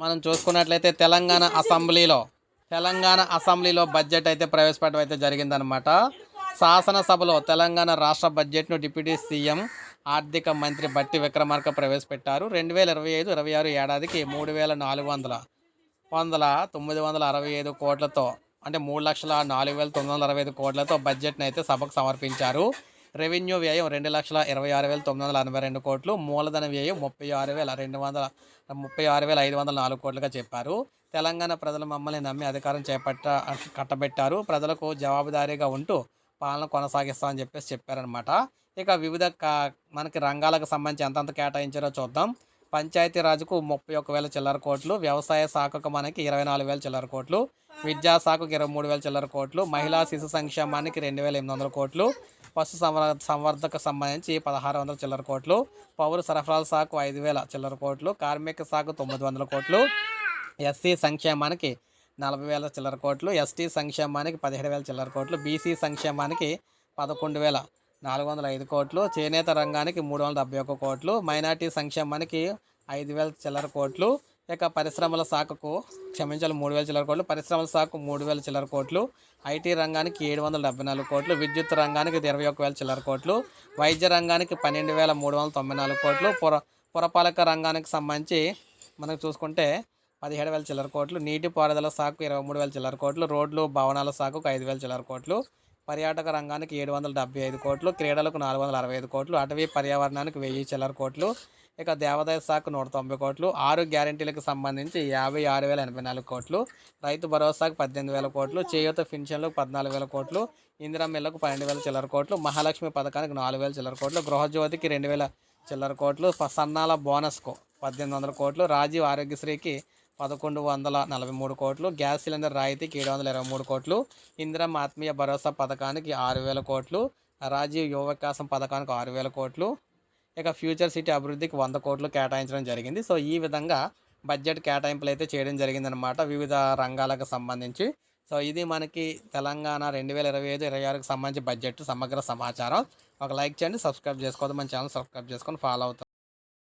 మనం చూసుకున్నట్లయితే తెలంగాణ అసెంబ్లీలో తెలంగాణ అసెంబ్లీలో బడ్జెట్ అయితే ప్రవేశపెట్టడం అయితే జరిగిందనమాట శాసనసభలో తెలంగాణ రాష్ట్ర బడ్జెట్ను డిప్యూటీ సీఎం ఆర్థిక మంత్రి బట్టి విక్రమార్క ప్రవేశపెట్టారు. రెండు వేల ఇరవై ఐదు ఇరవై ఆరు ఏడాదికి మూడు వేల నాలుగు వందల వందల తొమ్మిది వందల అరవై ఐదు కోట్లతో అంటే మూడు లక్షల నాలుగు వేల తొమ్మిది వందల అరవై ఐదు కోట్లతో బడ్జెట్ను అయితే సభకు సమర్పించారు. రెవెన్యూ వ్యయం రెండు లక్షల ఇరవై ఆరు వేల తొమ్మిది వందల ఎనభై రెండు కోట్లు. మూలధన వ్యయం ముప్పై ఆరు వేల రెండు వందల ముప్పై ఆరు వేల ఐదు వందల నాలుగు కోట్లుగా చెప్పారు. తెలంగాణ ప్రజలు మమ్మల్ని నమ్మి అధికారం చేపట్ట కట్టబెట్టారు. ప్రజలకు జవాబుదారీగా ఉంటూ పాలన కొనసాగిస్తామని చెప్పేసి చెప్పారనమాట ఇక వివిధ మనకి రంగాలకు సంబంధించి ఎంతంత కేటాయించారో చూద్దాం. పంచాయతీరాజ్కు ముప్పై ఒక్క వేల చిల్లర కోట్లు వ్యవసాయ శాఖకు మనకి ఇరవై నాలుగు వేల చిల్లర కోట్లు విద్యా శాఖకు ఇరవై మూడు వేల చిల్లర కోట్లు మహిళా శిశు సంక్షేమానికి రెండు వేల ఎనిమిది వందల కోట్లు పశు సంవర్ సంవర్ధక సంబంధించి పదహారు వందల చిల్లర కోట్లు పౌర సరఫరాల శాఖకు ఐదు వేల చిల్లర కోట్లు కార్మిక సాగు తొమ్మిది వందల కోట్లు ఎస్సీ సంక్షేమానికి నలభై వేల చిల్లర కోట్లు ఎస్టీ సంక్షేమానికి పదిహేడు వేల చిల్లర కోట్లు బీసీ సంక్షేమానికి పదకొండు వేల నాలుగు వందల ఐదు కోట్లు చేనేత రంగానికి మూడు వందల డెబ్బై ఒక్క కోట్లు మైనార్టీ సంక్షేమానికి ఐదు వేల చిల్లర కోట్లు ఇక పరిశ్రమల శాఖకు క్షమించాలి మూడు వేల చిల్లర కోట్లు. పరిశ్రమల శాఖకు మూడు వేల చిల్లర కోట్లు. ఐటీ రంగానికి ఏడు వందల డెబ్బై నాలుగు కోట్లు. విద్యుత్ రంగానికి ఇరవై ఒక వేల చిల్లర కోట్లు. వైద్య రంగానికి పన్నెండు వేల మూడు వందల తొంభై నాలుగు కోట్లు. పుర పురపాలక రంగానికి సంబంధించి మనకు చూసుకుంటే పదిహేడు వేల చిల్లర కోట్లు. నీటిపారుదల శాఖకు ఇరవై మూడు వేల చిల్లర కోట్లు. రోడ్లు భవనాల శాఖకు ఐదు వేల చిల్లర కోట్లు. పర్యాటక రంగానికి ఏడు వందల డెబ్బై ఐదు కోట్లు. క్రీడలకు నాలుగు వందల అరవై ఐదు కోట్లు. అటవీ పర్యావరణానికి వెయ్యి చిల్లర కోట్లు. ఇక దేవాదాయ శాఖ నూట తొంభై కోట్లు ఆరు గ్యారెంటీలకు సంబంధించి యాభై ఆరు వేల ఎనభై నాలుగు కోట్లు రైతు భరోసాకు పద్దెనిమిది వేల కోట్లు చేయూత పెన్షన్లకు పద్నాలుగు వేల కోట్లు ఇందిరా మిల్లకు పన్నెండు వేల చిల్లర కోట్లు మహాలక్ష్మి పథకానికి నాలుగు వేల చిల్లర కోట్లు గృహజ్యోతికి రెండు వేల చిల్లర కోట్లు సన్నాల బోనస్కు పద్దెనిమిది వందల కోట్లు రాజీవ్ ఆరోగ్యశ్రీకి పదకొండు వందల నలభై మూడు కోట్లు గ్యాస్ సిలిండర్ రాయితీకి ఏడు వందల ఇరవై మూడు కోట్లు ఇందిరం ఆత్మీయ భరోసా పథకానికి ఆరు వేల కోట్లు రాజీవ్ యువ వికాసం పథకానికి ఆరు వేల కోట్లు ఇక ఫ్యూచర్ సిటీ అభివృద్ధికి వంద కోట్లు కేటాయించడం జరిగింది. సో ఈ విధంగా బడ్జెట్ కేటాయింపులు అయితే చేయడం జరిగిందనమాట వివిధ రంగాలకు సంబంధించి. సో ఇది మనకి తెలంగాణ రెండు వేల ఇరవై ఐదు ఇరవై ఆరుకు సంబంధించి బడ్జెట్ సమగ్ర సమాచారం. ఒక లైక్ చేయండి సబ్స్క్రైబ్ చేసుకోవద్దు. మన ఛానల్ సబ్స్క్రైబ్ చేసుకొని ఫాలో అవుతాం